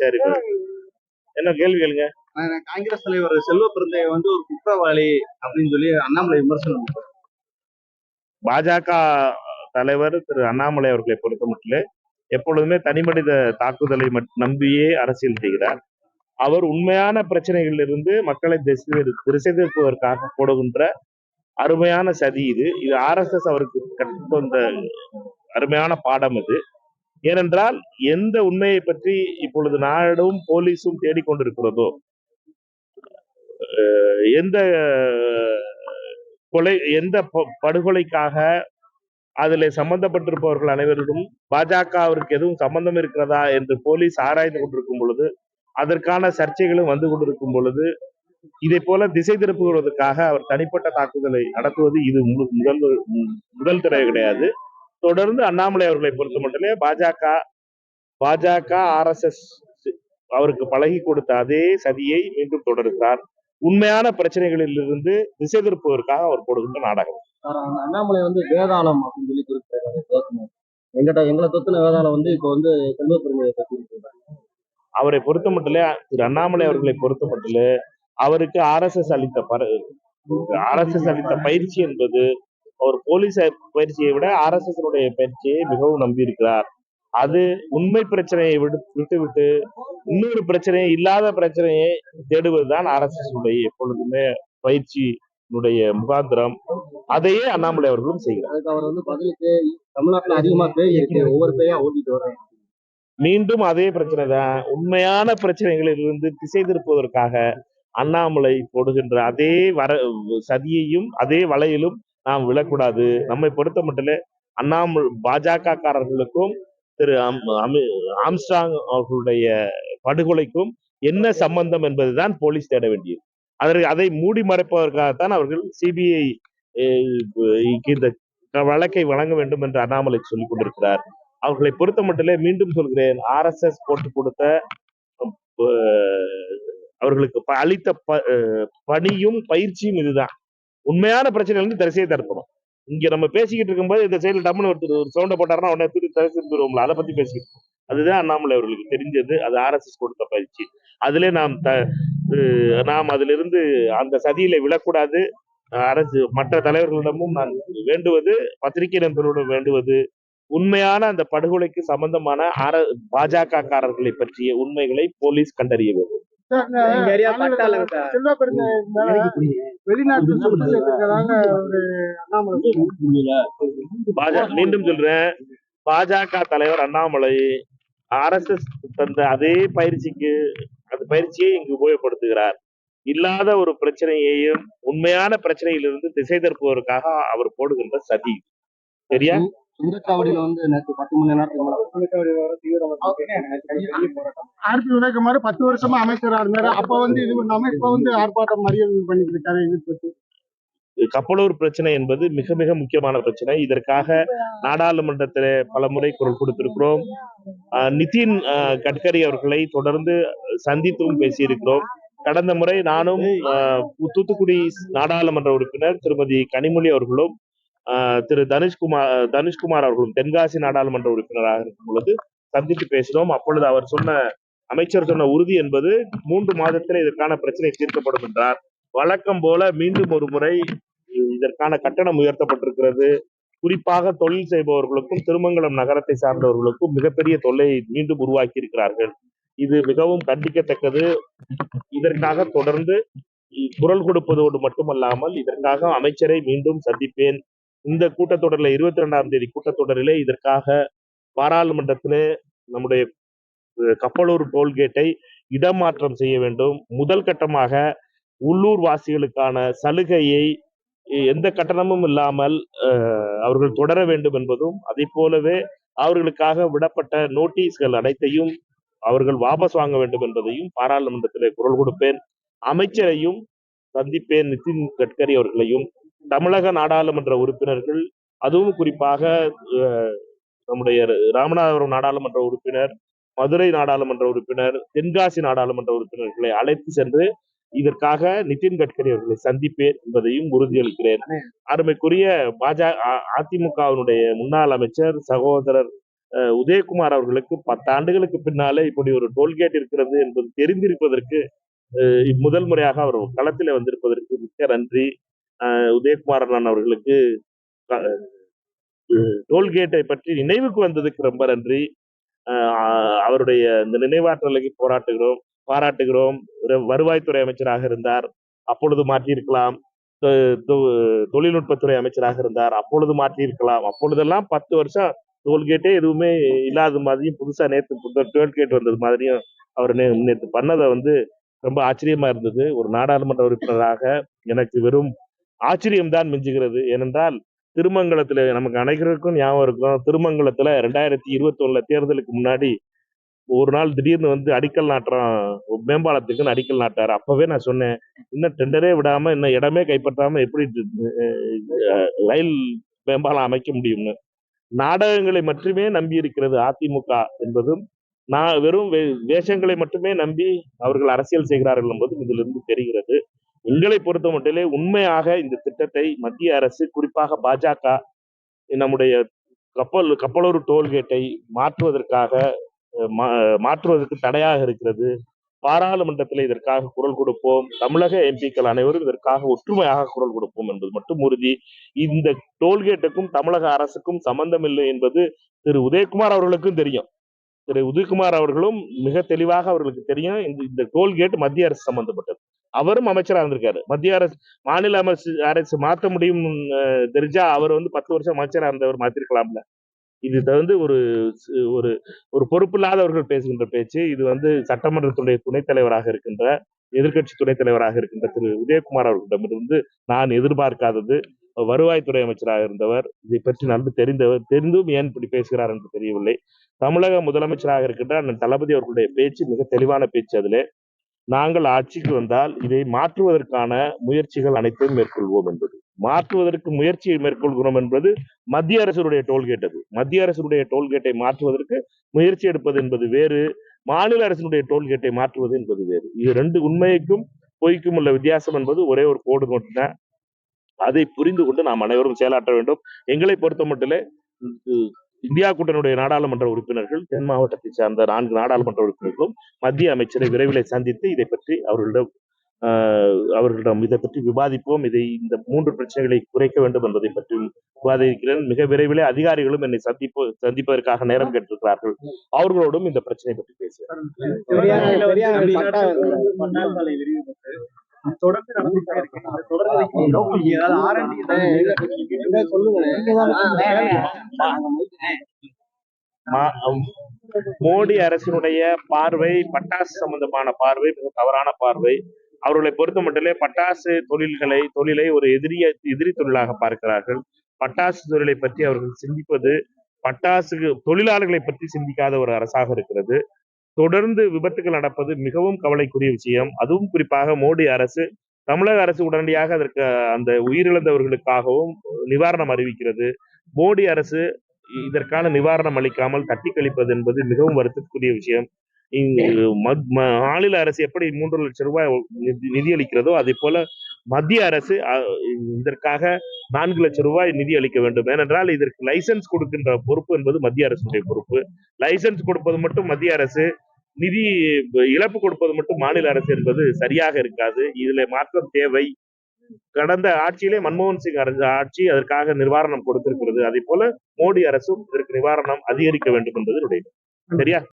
சரி என்ன கேள்வி கேளுங்க. காங்கிரஸ் தலைவர் செல்வ பிறந்தைய வந்து ஒரு குற்றவாளி அப்படின்னு சொல்லி அண்ணாமலை விமர்சனம். பாஜக தலைவர் திரு அண்ணாமலை அவர்களை பொறுத்த மட்டும் எப்பொழுதுமே தனிமனித தாக்குதலை நம்பியே அரசியல் செய்கிறார். அவர் உண்மையான பிரச்சனைகளில் இருந்து மக்களை திசை திசை திருப்புவதற்காக போடுகின்ற அருமையான சதி இது. இது ஆர்எஸ்எஸ் அவருக்கு கற்று வந்த அருமையான பாடம் இது. ஏனென்றால் எந்த உண்மையை பற்றி இப்பொழுது நாடும் போலீஸும் தேடிக்கொண்டிருக்கிறதோ எந்த கொலை எந்த படுகொலைக்காக அதில் சம்பந்தப்பட்டிருப்பவர்கள் அனைவரிடம் பாஜகவிற்கு எதுவும் சம்பந்தம் இருக்கிறதா என்று போலீஸ் ஆராய்ந்து கொண்டிருக்கும் பொழுது அதற்கான சர்ச்சைகளும் வந்து கொண்டிருக்கும் பொழுது இதை போல திசை திருப்புவதற்காக அவர் தனிப்பட்ட தாக்குதலை நடத்துவது இது முதல் முதல் தடவை கிடையாது. தொடர்ந்து அண்ணாமலை அவர்களை பொறுத்த மட்டுமே பாஜக பாஜக ஆர்எஸ்எஸ் அவருக்கு பழகி கொடுத்த அதே சதியை மீண்டும் தொடர்கிறார் உண்மையான பிரச்சனைகளில் இருந்து திசை திருப்புவதற்காக அவர் போடுகின்ற நாடகம். அண்ணாமலை வந்து வேதாளம் அப்படின்னு சொல்லி குறிப்பிட்டாரு பேசணும் எங்கிட்ட எங்களை தொத்துன வேதாளம் வந்து இப்போ வந்து அவரை பொறுத்த மட்டும் திரு அண்ணாமலை அவர்களை பொறுத்த மட்டும் அவருக்கு ஆர்எஸ்எஸ் அளித்த பர ஆர்எஸ்எஸ் அளித்த பயிற்சி என்பது அவர் போலீஸ் பயிற்சியை விட ஆர்எஸ்எஸ் உடைய பயிற்சியை மிகவும் நம்பியிருக்கிறார். அது உண்மை பிரச்சனையை விடு விட்டு விட்டு இன்னொரு பிரச்சனையை இல்லாத பிரச்சனையை தேடுவதுதான் ஆர்எஸ்எஸ் உடைய எப்பொழுதுமே பயிற்சியினுடைய முகாந்திரம். அதையே அண்ணாமலை அவர்களும் செய்கிறார். அதுக்கு அவர் வந்து பதிலுக்கு தமிழ்நாட்டுல அதிகமா பேய் இருக்கு. ஒவ்வொரு பேயா ஓட்டிட்டு வர்றேன் மீண்டும் அதே பிரச்சனை தான். உண்மையான பிரச்சனைகளில் இருந்து திசை திருப்புவதற்காக அண்ணாமலை போடுகின்ற அதே வர சதியையும் அதே வலையிலும் நாம் விழக்கூடாது. நம்மை பொறுத்த மட்டும் அண்ணாம பாஜக காரர்களுக்கும் திரு அம்- அவர்களுடைய படுகொலைக்கும் என்ன சம்பந்தம் என்பதுதான் போலீஸ் தேட வேண்டியது. அதற்கு அதை மூடி மறைப்பதற்காகத்தான் அவர்கள் சிபிஐ இந்த வழக்கை வழங்க வேண்டும் என்று அண்ணாமலை சொல்லிக் கொண்டிருக்கிறார். அவர்களை பொறுத்த மட்டிலே மீண்டும் சொல்கிறேன். ஆர்எஸ்எஸ் போட்டு கொடுத்த அவர்களுக்கு ப- அளித்த ப- பணியும் பயிற்சியும் இதுதான். உண்மையான பிரச்சனைகள் வந்து திசையை தடுப்பணும் இங்க நம்ம பேசிக்கிட்டு இருக்கும்போது இந்த சைடுல டம்னு ஒருத்தர் ஒரு சவுண்டை போட்டாருன்னா உடனே திருப்பி திசை திரும்பிடுவோம்ல அதை பத்தி பேசிக்கிட்டு இருக்கோம். அதுதான் அண்ணாமலை அவர்களுக்கு தெரிஞ்சது. அது ஆர்எஸ்எஸ் கொடுத்த பயிற்சி. அதிலே நாம் த நாம் அதிலிருந்து அந்த சதியில விழக்கூடாது. அரசு மற்ற தலைவர்களிடமும் நான் வேண்டுவது பத்திரிகை நண்பர்களிடம் வேண்டுவது உண்மையான அந்த படுகொலைக்கு சம்பந்தமான அர பாஜக காரர்களை பற்றிய உண்மைகளை போலீஸ் கண்டறிய வேண்டும். வெளிநாட்டு சொத்து மீண்டும் சொல்றேன். பாஜக தலைவர் அண்ணாமலை ஆர்எஸ்எஸ் தந்த அதே பயிற்சிக்கு அந்த பயிற்சியை இங்கு உபயோகப்படுத்துகிறார். இல்லாத ஒரு பிரச்சனையையும் உண்மையான பிரச்சனையிலிருந்து திசை திருப்புவதற்காக அவர் போடுகின்ற சதி. சரியா? சுந்தரச்சாவடியில வந்து நேற்று பத்து மணி நேரத்துக்கு ஆர்பி உதயகுமார் பத்து வருஷமா அமைச்சரா இருந்தாரு. அப்ப வந்து இது பண்ணாம இப்ப வந்து ஆர்ப்பாட்டம் மறியல் பண்ணிட்டு இருக்காரு எதிர்ப்பு கப்பலூர் பிரச்சனை என்பது மிக மிக முக்கியமான பிரச்சனை. இதற்காக நாடாளுமன்றத்தில் பல முறை குரல் கொடுத்திருக்கிறோம். நிதின் கட்கரி அவர்களை தொடர்ந்து சந்தித்தும் பேசியிருக்கிறோம். கடந்த முறை நானும் ஆஹ் தூத்துக்குடி நாடாளுமன்ற உறுப்பினர் திருமதி கனிமொழி அவர்களும் திரு தனுஷ்குமார் தனுஷ்குமார் அவர்களும் தென்காசி நாடாளுமன்ற உறுப்பினராக இருக்கும் பொழுது சந்தித்து பேசினோம். அப்பொழுது அவர் சொன்ன அமைச்சர் சொன்ன உறுதி என்பது மூன்று மாதத்தில் இதற்கான பிரச்சனை தீர்க்கப்படும் என்றார். வழக்கம் போல மீண்டும் ஒரு முறை இதற்கான கட்டணம் உயர்த்தப்பட்டிருக்கிறது. குறிப்பாக தொழில் செய்பவர்களுக்கும் திருமங்கலம் நகரத்தை சார்ந்தவர்களுக்கும் மிகப்பெரிய தொல்லையை மீண்டும் உருவாக்கி இருக்கிறார்கள் இது மிகவும் கண்டிக்கத்தக்கது. இதற்காக தொடர்ந்து குரல் கொடுப்பதோடு மட்டுமல்லாமல் இதற்காக அமைச்சரை மீண்டும் சந்திப்பேன். இந்த கூட்டத்தொடரில் இருபத்தி ரெண்டாம் தேதி கூட்டத்தொடரிலே இதற்காக பாராளுமன்றத்திலே நம்முடைய கப்பலூர் டோல்கேட்டை இடமாற்றம் செய்ய வேண்டும். முதல் கட்டமாக உள்ளூர் வாசிகளுக்கான சலுகையை எந்த கட்டணமும் இல்லாமல் அவர்கள் தொடர வேண்டும் என்பதும் அதை போலவே அவர்களுக்காக விடப்பட்ட நோட்டீஸ்கள் அனைத்தையும் அவர்கள் வாபஸ் வாங்க வேண்டும் என்பதையும் பாராளுமன்றத்திலே குரல் கொடுப்பேன். அமைச்சரையும் சந்திப்பேன் நிதின் கட்கரி அவர்களையும். தமிழக நாடாளுமன்ற உறுப்பினர்கள் அதுவும் குறிப்பாக நம்முடைய ராமநாதபுரம் நாடாளுமன்ற உறுப்பினர் மதுரை நாடாளுமன்ற உறுப்பினர் தென்காசி நாடாளுமன்ற உறுப்பினர்களை அழைத்து சென்று இதற்காக நிதின் கட்கரி அவர்களை சந்திப்பேன் என்பதையும் உறுதியளிக்கிறேன். அருமைக்குரிய பாஜக அதிமுகவினுடைய முன்னாள் அமைச்சர் சகோதரர் உதயகுமார் அவர்களுக்கு பத்தாண்டுகளுக்கு பின்னாலே இப்படி ஒரு டோல்கேட் இருக்கிறது என்பது தெரிந்திருப்பதற்கு அஹ், முதல் முறையாக அவர் களத்தில் வந்திருப்பதற்கு மிக்க நன்றி. உதயகுமார் அண்ணன் அவர்களுக்கு டோல்கேட்டை பற்றி நினைவுக்கு வந்ததுக்கு ரொம்ப நன்றி. அவருடைய இந்த நினைவாற்றலுக்கு போராட்டுகிறோம் பாராட்டுகிறோம். வருவாய்த்துறை அமைச்சராக இருந்தார் அப்பொழுது மாற்றியிருக்கலாம். தொழில்நுட்பத்துறை அமைச்சராக இருந்தார் அப்பொழுது மாற்றியிருக்கலாம். அப்பொழுதெல்லாம் பத்து வருஷம் டோல்கேட்டே எதுவுமே இல்லாத மாதிரியும் புதுசா நேற்று டோல்கேட் வந்தது மாதிரியும் அவர் நே நேற்று பண்ணதை வந்து ரொம்ப ஆச்சரியமா இருந்தது. ஒரு நாடாளுமன்ற உறுப்பினராக எனக்கு வெறும் ஆச்சரியம்தான் மிஞ்சுகிறது. ஏனென்றால் திருமங்கலத்துல நமக்கு அனைவருக்கும் ஞாபகம் இருக்கும். திருமங்கலத்துல ரெண்டாயிரத்தி இருபத்தி ஒண்ணுல தேர்தலுக்கு முன்னாடி ஒரு நாள் திடீர்னு வந்து அடிக்கல் நாட்டுறோம் மேம்பாலத்துக்குன்னு அடிக்கல் நாட்டார். அப்பவே நான் சொன்னேன் இன்னும் டெண்டரே விடாம இன்னும் இடமே கைப்பற்றாம எப்படி ரயில் மேம்பாலம் அமைக்க முடியும்னு? நாடகங்களை மட்டுமே நம்பி இருக்கிறது அதிமுக என்பதும் நான் வெறும் வே- வேஷங்களை மட்டுமே நம்பி அவர்கள் அரசியல் செய்கிறார்கள் என்பதும் இதிலிருந்து தெரிகிறது. எங்களை பொறுத்த மட்டிலே உண்மையாக இந்த திட்டத்தை மத்திய அரசு குறிப்பாக பாஜக நம்முடைய கப்பல் கப்பலூர் டோல்கேட்டை மாற்றுவதற்காக மா- மாற்றுவதற்கு தடையாக இருக்கிறது. பாராளுமன்றத்தில் இதற்காக குரல் கொடுப்போம். தமிழக எம்பிக்கள் அனைவரும் இதற்காக ஒற்றுமையாக குரல் கொடுப்போம் என்பது மட்டும் உறுதி. இந்த டோல்கேட்டுக்கும் தமிழக அரசுக்கும் சம்பந்தம் இல்லை என்பது திரு. உதயகுமார் அவர்களுக்கும் தெரியும். திரு. உதயகுமார் அவர்களும் மிக தெளிவாக அவர்களுக்கு தெரியும். இந்த இந்த டோல்கேட் மத்திய அரசு சம்பந்தப்பட்டது. அவரும் அமைச்சராக இருந்திருக்காரு. மத்திய அரசு மாநில அரசு அரசு மாற்ற முடியும் தெரிஞ்சா அவர் வந்து பத்து வருஷம் அமைச்சராக இருந்தவர் மாத்திருக்கலாம்ல. இது வந்து ஒரு ஒரு ஒரு பொறுப்பில்லாதவர்கள் பேசுகின்ற பேச்சு. இது வந்து சட்டமன்றத்துடைய துணைத் தலைவராக இருக்கின்ற எதிர்க்கட்சி துணைத் தலைவராக இருக்கின்ற திரு. உதயகுமார் அவர்களிடமிருந்து நான் எதிர்பார்க்காதது வருவாய்த்துறை அமைச்சராக இருந்தவர் இதை பற்றி நன்கு தெரிந்தவர் தெரிந்தும் ஏன் இப்படி பேசுகிறார் என்று தெரியவில்லை. தமிழக முதலமைச்சராக இருக்கின்ற அண்ணன் தளபதி அவர்களுடைய பேச்சு மிக தெளிவான பேச்சு அதிலே. நாங்கள் ஆட்சிக்கு வந்தால் இதை மாற்றுவதற்கான முயற்சிகள் அனைத்தையும் மேற்கொள்வோம் என்பது. மாற்றுவதற்கு முயற்சியை மேற்கொள்கிறோம் என்பது மத்திய அரசுடைய டோல்கேட் அது. மத்திய அரசுடைய டோல்கேட்டை மாற்றுவதற்கு முயற்சி எடுப்பது என்பது வேறு. மாநில அரசினுடைய டோல்கேட்டை மாற்றுவது என்பது வேறு. இது ரெண்டு உண்மைக்கும் பொய்க்கும் உள்ள வித்தியாசம் என்பது ஒரே ஒரு கோடு மட்டும்தான். அதை புரிந்து கொண்டு நாம் அனைவரும் செயலாற்ற வேண்டும். எங்களை பொறுத்த மட்டிலே இந்தியா கூட்டணியுடைய நாடாளுமன்ற உறுப்பினர்கள் தென் மாவட்டத்தை சார்ந்த நான்கு நாடாளுமன்ற உறுப்பினர்களும் மத்திய அமைச்சரை விரைவில் சந்தித்து இதை பற்றி அவர்களிடம் அவர்களிடம் இதை பற்றி விவாதிப்போம். இதை இந்த மூன்று பிரச்சனைகளை குறைக்க வேண்டும் என்பதை பற்றி விவாதிக்கிறேன். மிக விரைவிலே அதிகாரிகளும் என்னை சந்திப்பு சந்திப்பதற்காக நேரம் கேட்டிருக்கிறார்கள். அவர்களோடும் இந்த பிரச்சனை பற்றி பேசுகிறேன் தொடர்ந்து நடந்துட்டே இருக்கு இந்த தொடர்ந்து ஏதாவது ஆர்என்டி மோடி அரசினுடைய பார்வை பட்டாசு சம்பந்தமான பார்வை மிக தவறான பார்வை. அவர்களை பொறுத்த மட்டிலே பட்டாசு தொழில்களை தொழிலை ஒரு எதிரிய எதிரி தொழிலாக பார்க்கிறார்கள். பட்டாசு தொழிலை பற்றி அவர்கள் சிந்திப்பது பட்டாசு தொழிலாளர்களை பற்றி சிந்திக்காத ஒரு அரசாக இருக்கிறது. தொடர்ந்து விபத்துகள் நடப்பது மிகவும் கவலைக்குரிய விஷயம். அதுவும் குறிப்பாக மோடி அரசு தமிழக அரசு உடனடியாக அதற்கு அந்த உயிரிழந்தவர்களுக்காகவும் நிவாரணம் அறிவிக்கிறது. மோடி அரசு இதற்கான நிவாரணம் அளிக்காமல் தட்டி கழிப்பது என்பது மிகவும் வருத்தத்துக்குரிய விஷயம். இங்கு ம- மாநில அரசு எப்படி மூன்று லட்சம் ரூபாய் நிதி- நிதி அளிக்கிறதோ அதே போல மத்திய அரசு இதற்காக நான்கு லட்சம் ரூபாய் நிதி அளிக்க வேண்டும். ஏனென்றால் இதற்கு லைசன்ஸ் கொடுக்கின்ற பொறுப்பு என்பது மத்திய அரசுடைய பொறுப்பு. லைசன்ஸ் கொடுப்பது மட்டும் மத்திய அரசு நிதி இழப்பு கொடுப்பது மட்டும் மாநில அரசு என்பது சரியாக இருக்காது. இதுல மாற்றம் தேவை. கடந்த ஆட்சியிலே மன்மோகன் சிங் அரசு ஆட்சி அதற்காக நிவாரணம் கொடுத்திருக்கிறது. அதே போல மோடி அரசும் இதற்கு நிவாரணம் அதிகரிக்க வேண்டும் என்பது என்னுடைய சரியா?